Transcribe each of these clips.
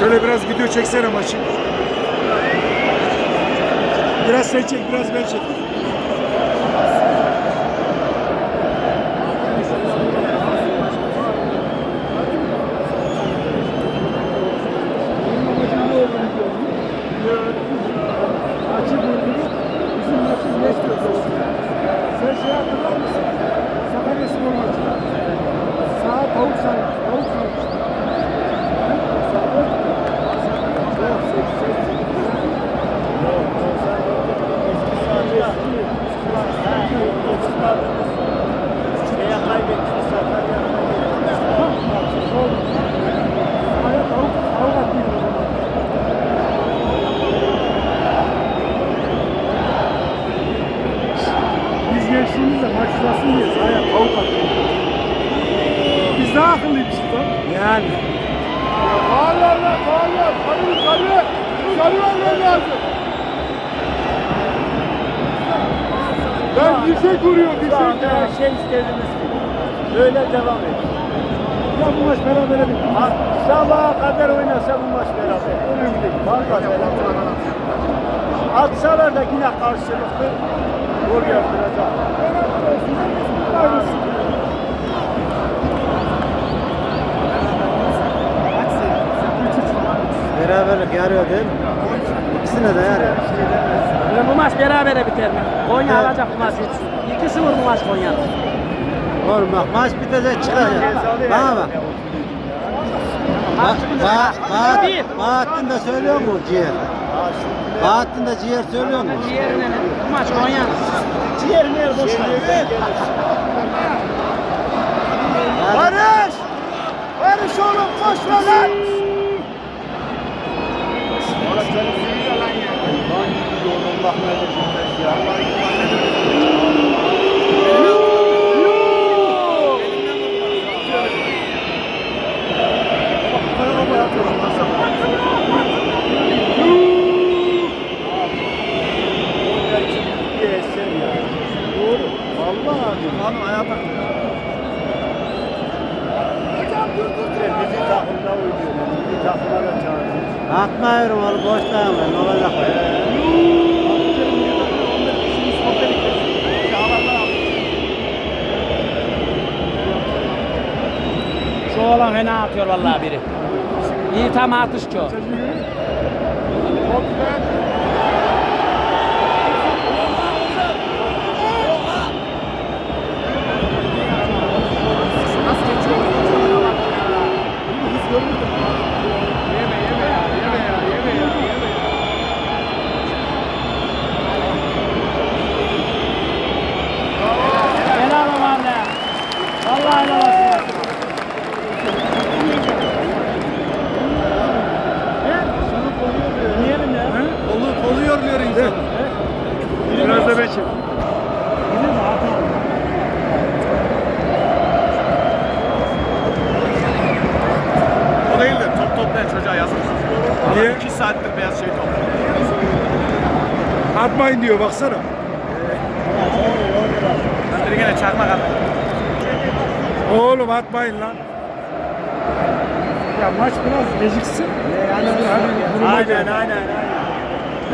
Şöyle biraz video çeksene maçı. Biraz sen çek, biraz ben çek. Ben dirsek vuruyor Şu dirsek anda ya. her şey istediğimiz gibi. Böyle devam et. Ya bu maç berabere bitti. Ha, Sabaha kadar oynasa bu maç beraber. Önemli değil. Vallahi beraber. Atsalar da yine karşılıklı gol yaptıracak. Aynısı. Beraberlik yarıyor değil mi? İkisine de yarıyor. Bu maç berabere biter mi? Konya Evet. alacak bu maçı. 2-0 bu maç Konya'nın. Oğlum bak maç bitecek çıkacak. Bana bak. Ba ba Bahat Değil. Bahattin de söylüyor mu ciğer? Bahattin de ciğer söylüyor mu? Diğerine ne? Bu maç Konya'nın. Ciğer meğer boş ver. Barış! Barış oğlum koşma lan! Vallahi abi. Lan ayağa Bizi takımda oynuyor. Bizi takıma da çağırıyor. Atmıyorum oğlum boştayım ben. Ne olacak? Şu olan fena atıyor vallahi biri. İyi tam atışçı o. Helal olsun valla. Vallahi helal olsun. Yiyelim ya. Kolu, kolu yoruluyor insan. Biraz da ben çek. O değil de top toplayan çocuğa yazık. Niye? Adam iki saattir beyaz şey topluyor. Atmayın diyor baksana. Biri gene çakmak attı. Oğlum atmayın lan. Ya maç biraz geciksin. Yani hani duruma Aynen göre. aynen aynen.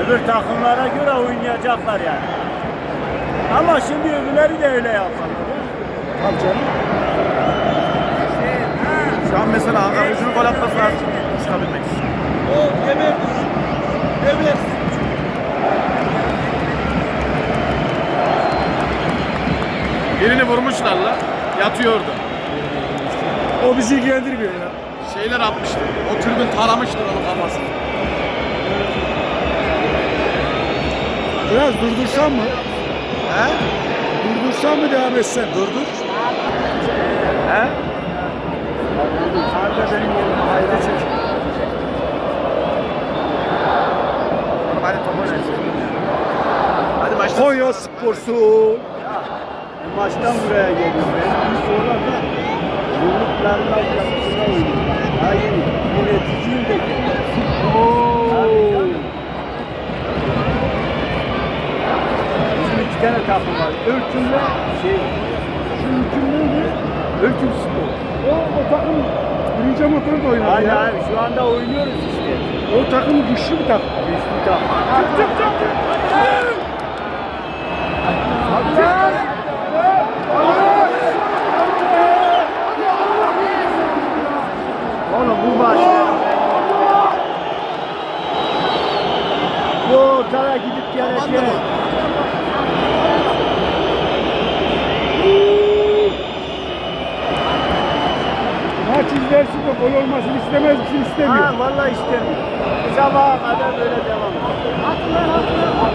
Öbür takımlara göre oynayacaklar yani. Ama şimdi öbürleri de öyle yaparlar. Al canım. Şu an mesela Ankara gücünün gol atması lazım. Çıkabilmek için. Birini vurmuşlar la. Yatıyordu. O bizi ilgilendirmiyor ya. Şeyler atmıştı. O tribün taramıştır onun kafasını. Biraz durdursam mı? He? Durdursam mı devam etsem? Durdur. He? Harbi benim yerime hayra çek. Hadi top oynayın. Hadi başla. Konya Spor'su. Maçtan buraya geliyor. Bir sonra da yumruklarla yapısına oynuyor. Hayır, yöneticiyim de. Bizim iki tane takım var. Ölçümle şey, şu hüküm neydi? Ölçüm spor. O, o takım Birinci motor da oynadı Aynen ya. abi şu anda oynuyoruz işte. O takım güçlü bir takım. Güçlü takım. Hadi lan. Oğlum bu maç. Bu ortada gidip gelecek. Maç izlersin de gol olmasını istemez misin istemiyor. Ha vallahi istemiyorum. Sabaha kadar böyle devam. Atın lan atın lan.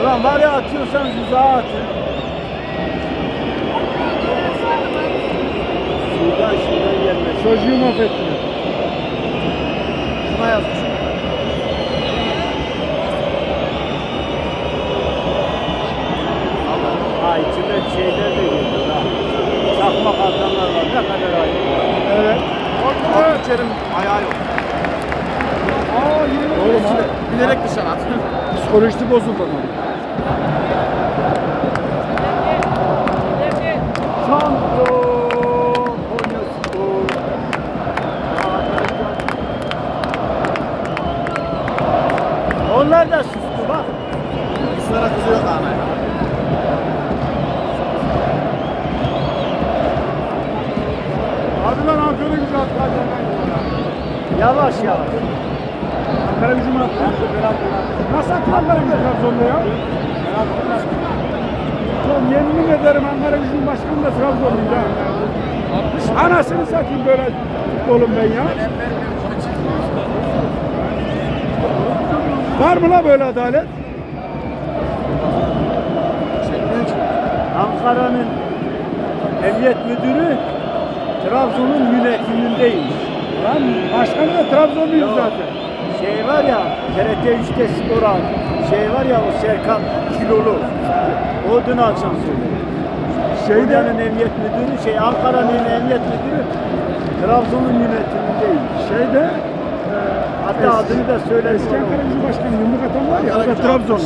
Ulan var ya atıyorsanız uzağa atın. Şuradan şuradan gelmez. Çocuğu mahvettiler. Şuna yazmış. Ha içinde şeyler de geliyor. Çakmak adamlar var. Ne kadar ayıp. Evet. İçerim ayağı yok. Aa Oğlum. Bilerek dışarı at. Psikolojisi bozuldu onun. Yavaş yavaş. Ankara gücü mü attı? Nasıl attı Ankara gücü Trabzon'da ya? Oğlum yemin ederim Ankara gücünün başkanı da Trabzonluydu ha. Anasını satayım böyle futbolum ben ya. Var mı la böyle adalet? Ankara'nın emniyet müdürü Trabzon'un yönetimindeymiş. Lan başkanı da Trabzonluydu Yok. zaten. Şey var ya TRT 3'te spor. Şey var ya o Serkan Kilolu. O dün akşam söyledi. Konya'nın emniyet müdürü, şey Ankara'nın emniyet müdürü Trabzon'un yönetimindeymiş. şeyde Hatta Eski- adını da söyledi. eski Ankara gücü başkanı yumruk atan var ya o da Trabzonlu.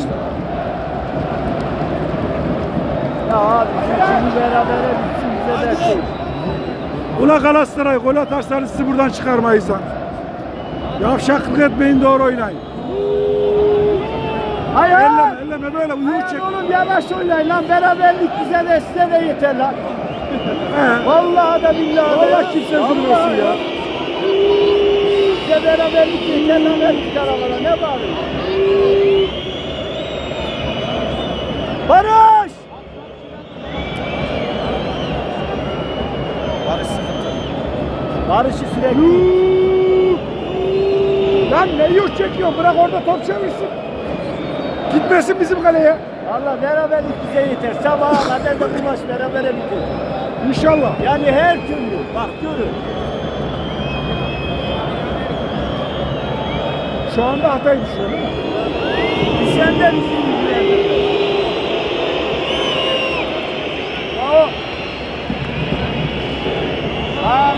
Ya abi şimdi beraber bitsin bize dert değil. Ula Galatasaray gol atarsanız sizi buradan çıkarmayız lan. Yavşaklık etmeyin doğru oynayın. Hayır. Elleme elleme böyle uyuyor çek. oğlum yavaş oynayın lan beraberlik bize de size de yeter lan. He. Vallahi da billahi. Allah kimse Vallahi ya. Bize beraberlik yeter lan her iki tarafa ne bağırıyorsun? Barış çekiyor bırak orada top çevirsin. Gitmesin bizim kaleye. Valla beraberlik bize yeter. Sabaha kadar da bu maç berabere biter. İnşallah. Yani her türlü. Bak görün. Şu anda Hatay düşüyor değil mi? Sen de bizi ilgilendirmez. Bravo. Ha.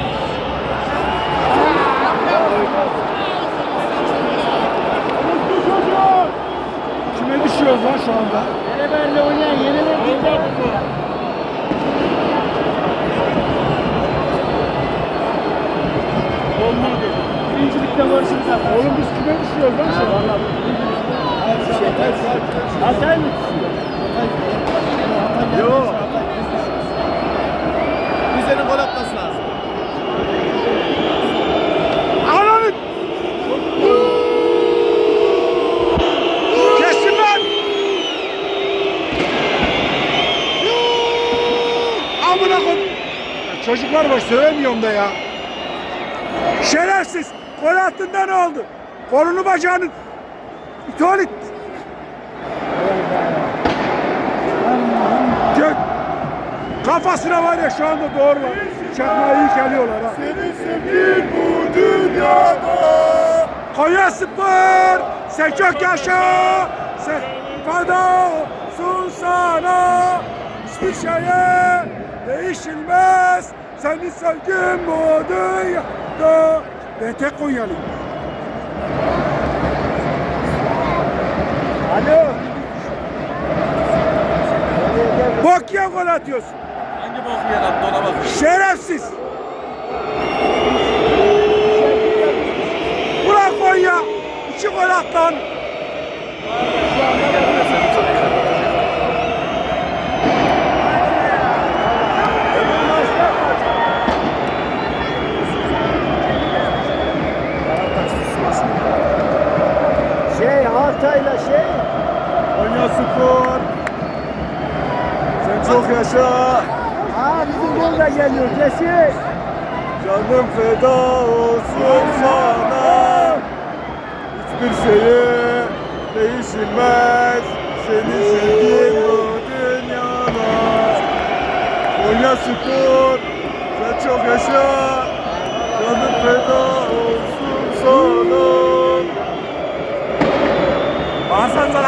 Kime düşüyoruz lan şu anda? Beraberle oynayan yenilir gider. Olmadı. Birincilikte görüşürüz abi. Oğlum biz kime düşüyoruz lan şu anda? Hatay mı düşüyor? Yok. Rize'nin gol atması lazım. Ananı! Kesin! Amına koy... Çocuklar var söylemiyorum da ya. Şerefsiz! Gol attığında ne oldu? Kolunu bacağını... Tuvalet! Gök! Kafasına var ya şu anda doğrular. Çakmağı iyi geliyorlar ha. bu dünyada. Konya Spor, sen çok yaşa, sen feda olsun sana. Hiçbir şeye değişilmez, senin sevgin bu dünyada. Ben tek Konyalıyım. Alo. Bok ya gol atıyorsun. Hangi bok yer attı ona bak. Şerefsiz. Bırak Konya. İki gol at lan. Şey Altay'la şey. Konya Spor. Sen çok yaşa. Aa bizim gol da geliyor kesin. Canım feda olsun sana. Hiçbir şeye değişilmez. Seni sevdim bu dünyada. Konya Spor. Sen çok yaşa. Canım feda olsun sana. Hasan sana